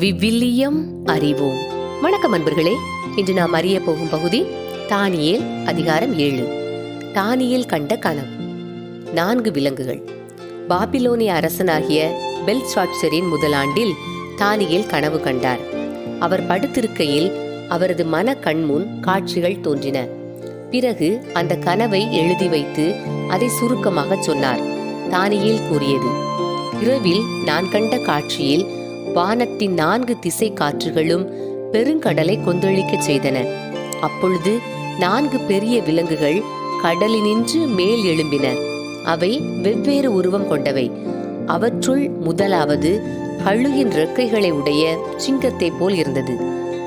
விவிலியம் அறிவோம். வணக்கம் அன்பர்களே இன்று நாம் அறிய போகும் பகுதி தானியல் அதிகாரம் ஏழு. தானியேல் கண்ட கனவு நான்கு விலங்குகள். பாபிலோனிய அரசனாகிய பெல்சாட்சரின் முதலாண்டில் தானியேல் கனவு கண்டார். அவர் படுத்திருக்கையில் அவரது மன கண்முன் காட்சிகள் தோன்றின. பிறகு அந்த கனவை எழுதி வைத்து அதை சுருக்கமாக சொன்னார். தானியேல் கூறியது இரவில் நான் கண்ட காட்சியில் வானத்தின் நான்கு திசை காற்றுகளும் பெருங்கடலை கொந்தளிக்கச் செய்தன. அப்பொழுது நான்கு பெரிய விலங்குகள் கடலினின்று மேல் எழும்பின. அவை வெவ்வேறு உருவம் கொண்டவை. அவற்றுள் முதலாவது கழுகின் ரெக்கைகளை உடைய சிங்கத்தைப் போல் இருந்தது.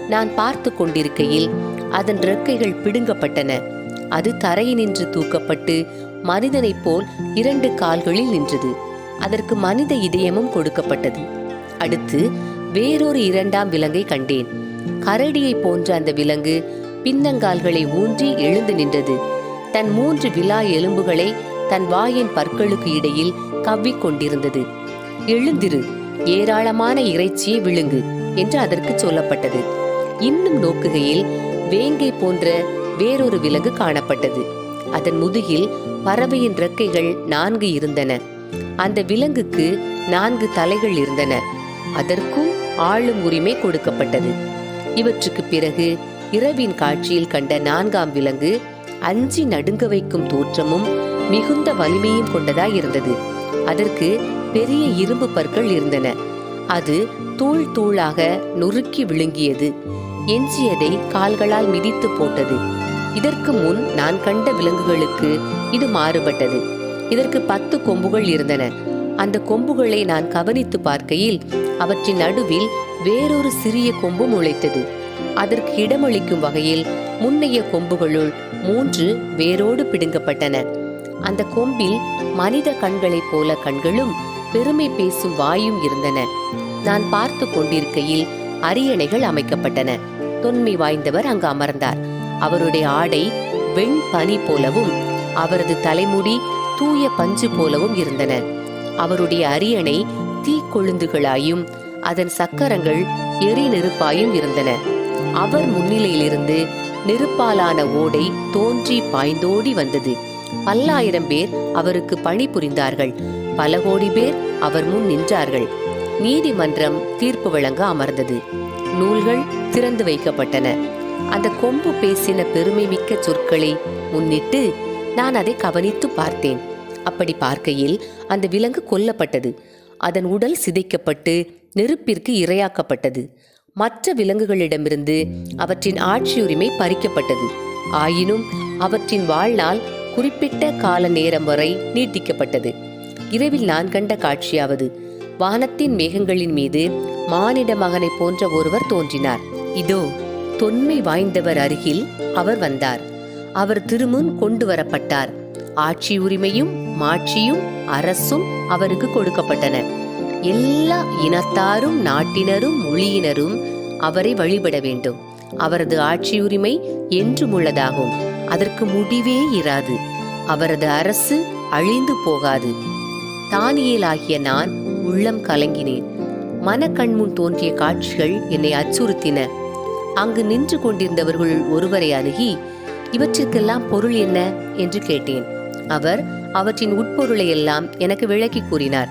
நான் பார்த்து கொண்டிருக்கையில் அதன் ரெக்கைகள் பிடுங்கப்பட்டன. அது தரையினின்று தூக்கப்பட்டு மனிதனைப் போல் இரண்டு கால்களில் நின்றது. அதற்கு மனித இதயமும் கொடுக்கப்பட்டது. அடுத்து வேறொரு இரண்டாம் விலங்கை கண்டேன். கரடியைப் போன்ற அந்த விலங்கு பின்னங்கால்களை ஊன்றி எழுந்து நின்றது. தன் மூன்று விலா எலும்புகளை தன் வாயின் பற்களுக்கு இடையில் கவ்விக் கொண்டிருந்தது. எழுந்திரு ஏராளமான இறைச்சியை விழுங்கு என்று அதற்கு சொல்லப்பட்டது. இன்னும் நோக்குகையில் வேங்கை போன்ற வேறொரு விலங்கு காணப்பட்டது. அதன் முதுகில் பறவையின் இறக்கைகள் நான்கு இருந்தன. அந்த விலங்குக்கு நான்கு தலைகள் இருந்தன. அதற்கும் ஆளும் உரிமை கொடுக்கப்பட்டது. இவற்றுக்கு பிறகு இரவின் காட்சியில் கண்ட நான்காம் விலங்கு அஞ்சி நடுங்க வைக்கும் தோற்றமும் மிகுந்த வலிமையும் கொண்டதாய் இருந்தது. அதற்கு பெரிய இரும்பு பற்கள் இருந்தன. அது தூள் தூளாக நொறுக்கி விழுங்கியது. எஞ்சியதை கால்களால் மிதித்து போட்டது. இதற்கு முன் நான் கண்ட விலங்குகளுக்கு இது மாறுபட்டது. இதற்கு பத்து கொம்புகள் இருந்தன. அந்த கொம்புகளை நான் கவனித்து பார்க்கையில் அவற்றின் நடுவில் வேறொரு சிறிய கொம்பு முளைத்தது அதற்கு இடமளிக்கும் வகையில் முன்னைய கொம்புகளுள் மூன்று வேரோடு பிடுங்கப்பட்டன. அந்த கொம்பில் மனித கண்களைப் போல கண்களும் பெருமை பேசும் வாயும் இருந்தன. நான் பார்த்து கொண்டிருக்கையில் அரியணைகள் அமைக்கப்பட்டன. தொன்மை வாய்ந்தவர் அங்கு அமர்ந்தார். அவருடைய ஆடை வெண் பனி போலவும் அவரது தலைமுடி தூய பஞ்சு போலவும் இருந்தன. அவருடைய அரியணை தீக்கொழுந்துகளாயும் அதன் சக்கரங்கள் எரி நெருப்பாயும் இருந்தன. அவர் முன்னிலையிலிருந்து நெருப்பாலான ஓடை தோன்றி பாய்ந்தோடி வந்தது. பல்லாயிரம் பேர் அவருக்கு பணி புரிந்தார்கள். பல கோடி பேர் அவர் முன் நின்றார்கள். நீதிமன்றம் தீர்ப்பு வழங்க அமர்ந்தது. நூல்கள் திறந்து வைக்கப்பட்டன. அந்த கொம்பு பேசின பெருமை மிக்க சொற்களை முன்னிட்டு நான் அதை கவனித்து பார்த்தேன். அப்படி பார்க்கையில் அந்த விலங்கு கொல்லப்பட்டது. அதன் உடல் சிதைக்கப்பட்டு நெருப்பிற்கு இரையாக்கப்பட்டது. மற்ற விலங்குகளிடமிருந்து அவற்றின் ஆட்சியுரிமை பறிக்கப்பட்டது. ஆயினும் அவற்றின் வாழ்நாள் குறிப்பிட்ட கால நேரம் வரை நீட்டிக்கப்பட்டது. இரவில் நான் கண்ட காட்சியாவது வானத்தின் மேகங்களின் மீது மானிட மகனை போன்ற ஒருவர் தோன்றினார். இதோ தொன்மை வாய்ந்தவர் அருகில் அவர் வந்தார். அவர் திருமுன் கொண்டு வரப்பட்டார். ஆட்சி உரிமையும் மாட்சியும் அரசும் அவருக்கு கொடுக்கப்பட்டன. எல்லா இனத்தாரும் நாட்டினரும் மொழியினரும் அவரை வழிபட வேண்டும். அவரது ஆட்சி உரிமை என்றும் உள்ளதாகும். அதற்கு முடிவே இராது. அவரது அரசு அழிந்து போகாது. தானியலாகிய நான் உள்ளம் கலங்கினேன். மனக்கண்முன் தோன்றிய காட்சிகள் என்னை அச்சுறுத்தின. அங்கு நின்று கொண்டிருந்தவர்கள் ஒருவரை அணுகி இவற்றிற்கெல்லாம் பொருள் என்ன? என்று கேட்டேன். அவர் அவற்றின் உட்பொருளை எல்லாம் எனக்கு விளக்கி கூறினார்.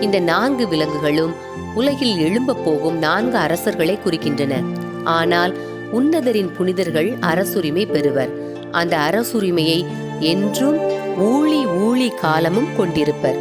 இந்த நான்கு விலங்குகளும் உலகில் எழும்பப் போகும் நான்கு அரசர்களை குறிக்கின்றன. ஆனால் உன்னதரின் புனிதர்கள் அரசுரிமை பெறுவர். அந்த அரசுரிமையை என்றும் ஊழி ஊழி காலமும் கொண்டிருப்பர்.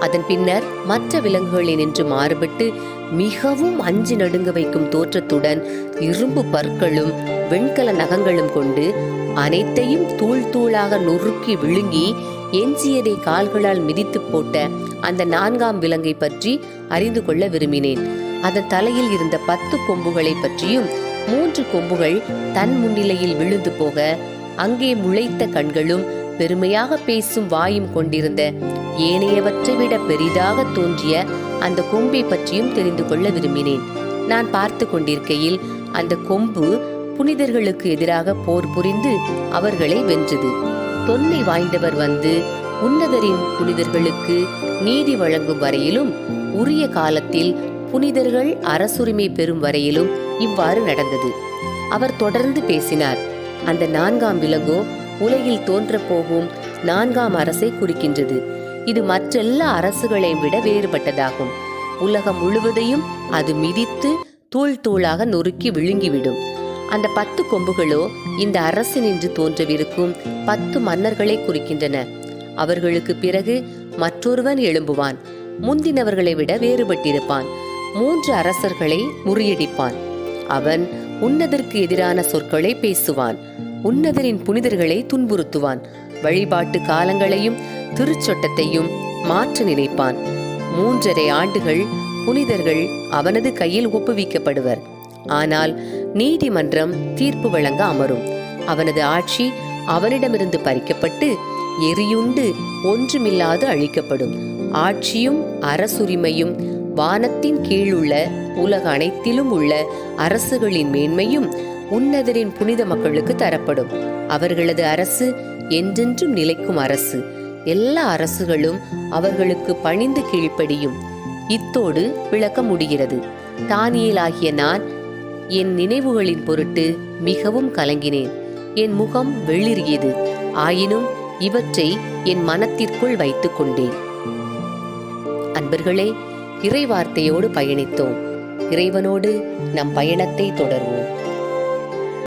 அதன் பின்னர் மற்ற விலங்குகளினின்று மாறுபட்டு மிகவும் அஞ்சு நடுங்க வைக்கும் தோற்றத்துடன் இரும்பு பற்களும் வெண்கல நகங்களும் கொண்டு அனைத்தையும் தூள் தூளாக நொறுக்கி விழுங்கி எஞ்சியதை கால்களால் மிதித்து போட்ட அந்த நான்காம் விலங்கை பற்றி அறிந்து கொள்ள விரும்பினேன். அதன் தலையில் இருந்த பத்து கொம்புகளை பற்றியும் மூன்று கொம்புகள் தன் முன்னிலையில் விழுந்து போக அங்கே முளைத்த கண்களும் பெருமையாக பேசும் வாயும் கொண்டிருந்த ஏனையவற்றை விட பெரிதாக தோன்றிய அந்த கொம்பை பற்றியும் தெரிந்து கொள்ள விரும்பினேன். நான் பார்த்து கொண்டிருக்கையில் அந்த கொம்பு புனிதர்களுக்கு எதிராக போர் புரிந்து அவர்களை வென்றது. தொன்மை வாய்ந்தவர் வந்து உன்னதரின் புனிதர்களுக்கு நீதி வழங்கும் வரையிலும் உரிய காலத்தில் புனிதர்கள் அரசுரிமை பெறும் வரையிலும் இவ்வாறு நடந்தது. அவர் தொடர்ந்து பேசினார். அந்த நான்காம் விலங்கோ உலகில் தோன்றப்போகும் நான்காம் அரசை குறிக்கின்றது. இது மற்றெல்லா அரசுகளை விட வேறுபட்டதாகும். உலகம் முழுவதையும் அது மிதித்து தூள் தூளாக நொறுக்கி விழுங்கிவிடும். அந்த பத்து கொம்புகளோ இந்த அரசு நின்று தோன்றவிருக்கும் பத்து மன்னர்களை குறிக்கின்றன. அவர்களுக்கு பிறகு மற்றொருவன் எழும்புவான். முந்தினவர்களை விட வேறுபட்டிருப்பான். மூன்று அரசர்களை முறியடிப்பான். அவன் உன்னதற்கு எதிரான சொற்களை பேசுவான். உன்னதரின் புனிதர்களை துன்புறுத்துவான். வழிபாட்டு காலங்களையும் திருச்சொட்டத்தையும் மாற்ற நினைப்பான். மூன்றரை ஆண்டுகள் புனிதர்கள் அவனது கையில் ஒப்புவிக்கப்படுவர். ஆனால் நீதிமன்றம் தீர்ப்பு வழங்க அமரும். அவனது ஆட்சி அவனிடமிருந்து பறிக்கப்பட்டு எரியுண்டு ஒன்றுமில்லாது அழிக்கப்படும். ஆட்சியும் அரசுரிமையும் வானத்தின் கீழுள்ள உலக அனைத்திலும் உள்ள அரசுகளின் மேன்மையும் உன்னதரின் புனித மக்களுக்கு தரப்படும். அவர்களது அரசு என்றென்றும் நிலைக்கும் அரசு. எல்லா அரசுகளும் அவர்களுக்கு பணிந்து கீழ்ப்படியும். இத்தோடு விளக்க முடிகிறது. தானியலாகிய நான் என் நினைவுகளின் பொருட்டு மிகவும் கலங்கினேன். என் முகம் வெளிரியது ஆயினும் இவற்றை என் மனத்திற்குள் வைத்துக் கொண்டேன். அன்பர்களே இறைவார்த்தையோடு பயணித்தோம். இறைவனோடு நம் பயணத்தை தொடர்வோம்.